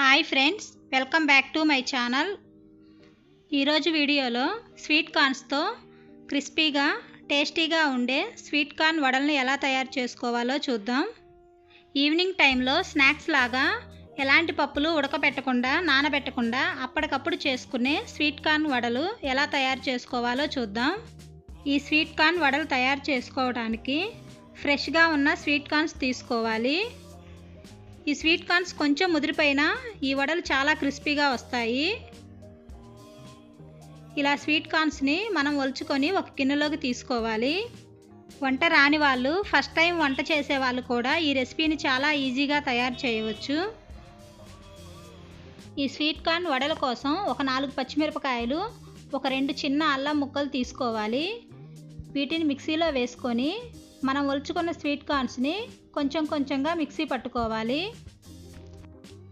Hi friends welcome back to my channel. ఈరోజు వీడియోలో sweet కార్న్స్తో క్రిస్పీగా టేస్టీగా ఉండే స్వీట్ కార్న్ వడల్ని ఎలా తయారు చేసుకోవాలో చూద్దాం. ఈవినింగ్ టైంలో స్నాక్స్ లాగా ఎలాంటి పప్పులు ఉడకబెట్టకుండా నానబెట్టకుండా అప్పటికప్పుడు చేసుకునే స్వీట్ కార్న్ వడలు ఎలా తయారు చేసుకోవాలో చూద్దాం. ఈ స్వీట్ కార్న్ వడలు తయారు చేసుకోవడానికి ఫ్రెష్గా ఉన్న స్వీట్ కార్న్స్ తీసుకోవాలి. ఈ స్వీట్ కార్న్స్ కొంచెం ముదిరిపోయినా ఈ వడలు చాలా క్రిస్పీగా వస్తాయి. ఇలా స్వీట్ కార్న్స్ని మనం ఒలుచుకొని ఒక గిన్నెలోకి తీసుకోవాలి. వంట రాని వాళ్ళు ఫస్ట్ టైం వంట చేసే వాళ్ళు కూడా ఈ రెసిపీని చాలా ఈజీగా తయారు చేయవచ్చు. ఈ స్వీట్ కార్న్ వడల కోసం ఒక నాలుగు పచ్చిమిరపకాయలు ఒక రెండు చిన్న అల్లం ముక్కలు తీసుకోవాలి. వీటిని మిక్సీలో వేసుకొని మనం ఒలుచుకున్న స్వీట్ కార్న్స్ని కొంచెం కొంచెంగా మిక్సీ పట్టుకోవాలి.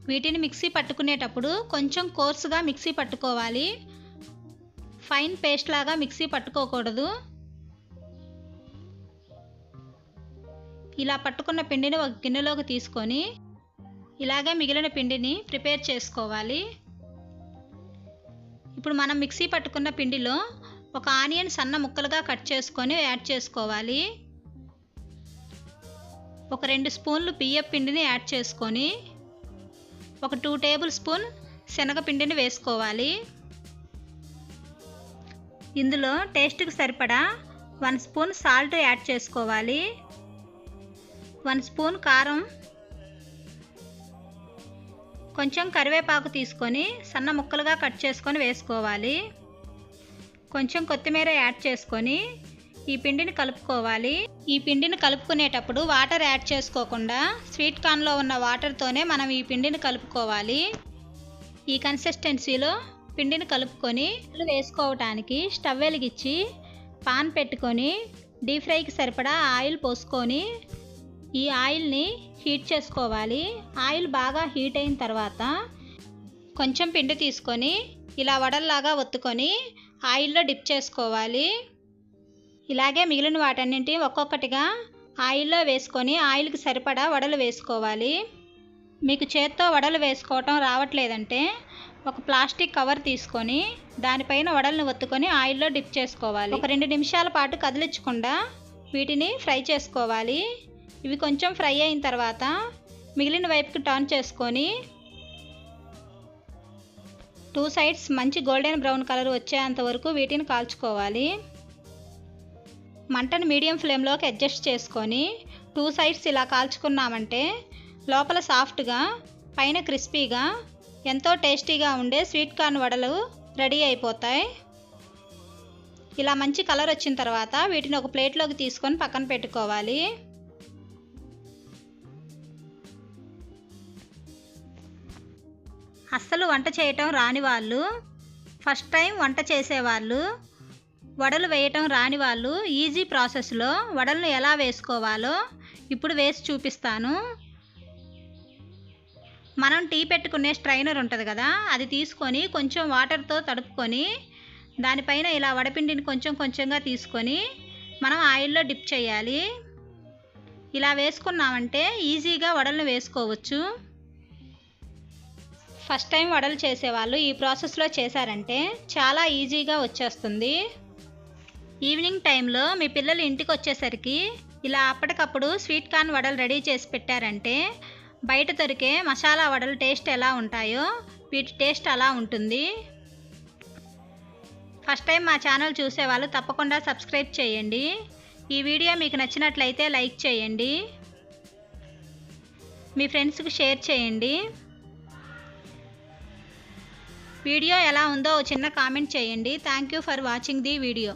వీటిని మిక్సీ పట్టుకునేటప్పుడు కొంచెం కోర్సుగా మిక్సీ పట్టుకోవాలి. ఫైన్ పేస్ట్ లాగా మిక్సీ పట్టుకోకూడదు. ఇలా పట్టుకున్న పిండిని ఒక గిన్నెలోకి తీసుకొని ఇలాగే మిగిలిన పిండిని ప్రిపేర్ చేసుకోవాలి. ఇప్పుడు మనం మిక్సీ పట్టుకున్న పిండిలో ఒక ఆనియన్ సన్న ముక్కలుగా కట్ చేసుకొని యాడ్ చేసుకోవాలి. ఒక రెండు స్పూన్లు బియ్యం పిండిని యాడ్ చేసుకొని ఒక టూ టేబుల్ స్పూన్ శనగపిండిని వేసుకోవాలి. ఇందులో టేస్ట్కి సరిపడా వన్ స్పూన్ సాల్ట్ యాడ్ చేసుకోవాలి. వన్ స్పూన్ కారం కొంచెం కరివేపాకు తీసుకొని సన్న ముక్కలుగా కట్ చేసుకొని వేసుకోవాలి. కొంచెం కొత్తిమీర యాడ్ చేసుకొని ఈ పిండిని కలుపుకోవాలి. ఈ పిండిని కలుపుకునేటప్పుడు వాటర్ యాడ్ చేసుకోకుండా స్వీట్ కార్న్లో ఉన్న వాటర్తోనే మనం ఈ పిండిని కలుపుకోవాలి. ఈ కన్సిస్టెన్సీలో పిండిని కలుపుకొని వేసుకోవటానికి స్టవ్ వెలిగించి పాన్ పెట్టుకొని డీప్ ఫ్రైకి సరిపడా ఆయిల్ పోసుకొని ఈ ఆయిల్ని హీట్ చేసుకోవాలి. ఆయిల్ బాగా హీట్ అయిన తర్వాత కొంచెం పిండి తీసుకొని ఇలా వడల్లాగా ఒత్తుకొని ఆయిల్లో డిప్ చేసుకోవాలి. ఇలాగే మిగిలిన వాటన్నింటి ఒక్కొక్కటిగా ఆయిల్లో వేసుకొని ఆయిల్కి సరిపడా వడలు వేసుకోవాలి. మీకు చేత్తో వడలు వేసుకోవటం రావట్లేదంటే ఒక ప్లాస్టిక్ కవర్ తీసుకొని దానిపైన వడలను ఒత్తుకొని ఆయిల్లో డిప్ చేసుకోవాలి. ఒక రెండు నిమిషాల పాటు కదిలించకుండా వీటిని ఫ్రై చేసుకోవాలి. ఇవి కొంచెం ఫ్రై అయిన తర్వాత మిగిలిన వైపుకి టర్న్ చేసుకొని టూ సైడ్స్ మంచి గోల్డెన్ బ్రౌన్ కలర్ వచ్చేంత వరకు వీటిని కాల్చుకోవాలి. మంటను మీడియం ఫ్లేమ్లోకి అడ్జస్ట్ చేసుకొని టూ సైడ్స్ ఇలా కాల్చుకున్నామంటే లోపల సాఫ్ట్గా పైన క్రిస్పీగా ఎంతో టేస్టీగా ఉండే స్వీట్ కార్న్ వడలు రెడీ అయిపోతాయి. ఇలా మంచి కలర్ వచ్చిన తర్వాత వీటిని ఒక ప్లేట్లోకి తీసుకొని పక్కన పెట్టుకోవాలి. అస్సలు వంట చేయటం రాని వాళ్ళు ఫస్ట్ టైం వంట చేసేవాళ్ళు వడలు వేయటం రాని వాళ్ళు ఈజీ ప్రాసెస్లో వడలను ఎలా వేసుకోవాలో ఇప్పుడు వేసి చూపిస్తాను. మనం టీ పెట్టుకునే స్ట్రైనర్ ఉంటుంది కదా అది తీసుకొని కొంచెం వాటర్తో తడుపుకొని దానిపైన ఇలా వడపిండిని కొంచెం కొంచెంగా తీసుకొని మనం ఆయిల్లో డిప్ చేయాలి. ఇలా వేసుకున్నామంటే ఈజీగా వడలను వేసుకోవచ్చు. ఫస్ట్ టైం వడలు చేసేవాళ్ళు ఈ ప్రాసెస్లో చేశారంటే చాలా ఈజీగా వచ్చేస్తుంది. ఈవినింగ్ టైంలో మీ పిల్లలు ఇంటికి వచ్చేసరికి ఇలా అప్పటికప్పుడు స్వీట్ కార్న్ వడలు రెడీ చేసి పెట్టారంటే బయట దొరికే మసాలా వడలు టేస్ట్ ఎలా ఉంటాయో వీటి టేస్ట్ అలా ఉంటుంది. ఫస్ట్ టైం మా ఛానల్ చూసేవాళ్ళు తప్పకుండా సబ్స్క్రైబ్ చేయండి. ఈ వీడియో మీకు నచ్చినట్లయితే లైక్ చేయండి. మీ ఫ్రెండ్స్కి షేర్ చేయండి. వీడియో ఎలా ఉందో చిన్న కామెంట్ చేయండి. Thank you for watching the video.